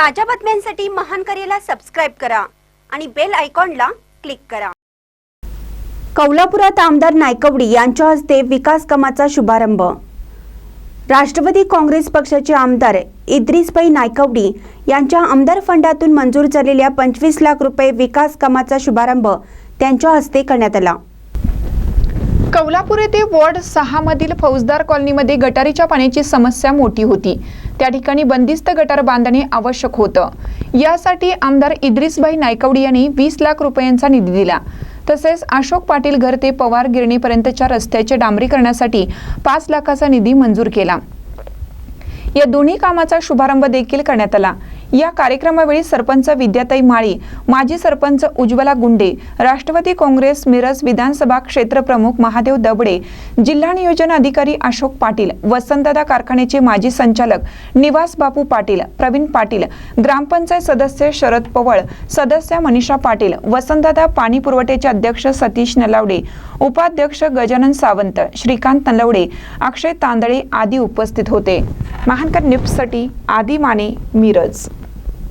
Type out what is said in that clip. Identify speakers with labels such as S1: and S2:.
S1: ताज्या बातम्यांसाठी महान करेला सबस्क्राईब करा आणि बेल आयकॉनला क्लिक करा. कौलापुरात आमदार नायकवडी यांच्या हस्ते विकास कामाचा शुभारंभ. राष्ट्रवादी काँग्रेस पक्षाचे आमदार इद्रिसबाई नायकवडी यांच्या आमदार फंडातून मंजूर झालेल्या पंचवीस लाख रुपये विकास कामाचा शुभारंभ त्यांच्या हस्ते करण्यात आला.
S2: कौलापूर येथे वॉर्ड सहा मधील फौजदार कॉलनीमध्ये गटारीच्या पाण्याची समस्या मोठी होती. त्या ठिकाणी बंदिस्त गटार बांधणे आवश्यक होतं. यासाठी आमदार इद्रिसभाई नायकवडी यांनी वीस लाख रुपयांचा निधी दिला. तसेच अशोक पाटील घर ते पवार गिरणीपर्यंतच्या रस्त्याचे डांबरीकरणासाठी पाच लाखाचा निधी मंजूर केला. या दोन्ही कामाचा शुभारंभ देखील करण्यात आला. या कार्यक्रमावेळी सरपंच विद्याताई माळी माजी सरपंच उज्ज्वला गुंडे राष्ट्रवादी काँग्रेस मिरज विधानसभा क्षेत्र प्रमुख महादेव दबडे जिल्हा नियोजन अधिकारी अशोक पाटील वसंतदा कारखान्याचे माजी संचालक निवास बापू पाटील प्रवीण पाटील ग्रामपंचायत सदस्य शरद पवळ सदस्य मनीषा पाटील वसंतदा पाणी पुरवठ्याचे अध्यक्ष सतीश नलावडे उपाध्यक्ष गजानन सावंत श्रीकांत नलवडे अक्षय तांदळे आदी उपस्थित होते. महानकर निप्ससाठी आदी माने मिरज.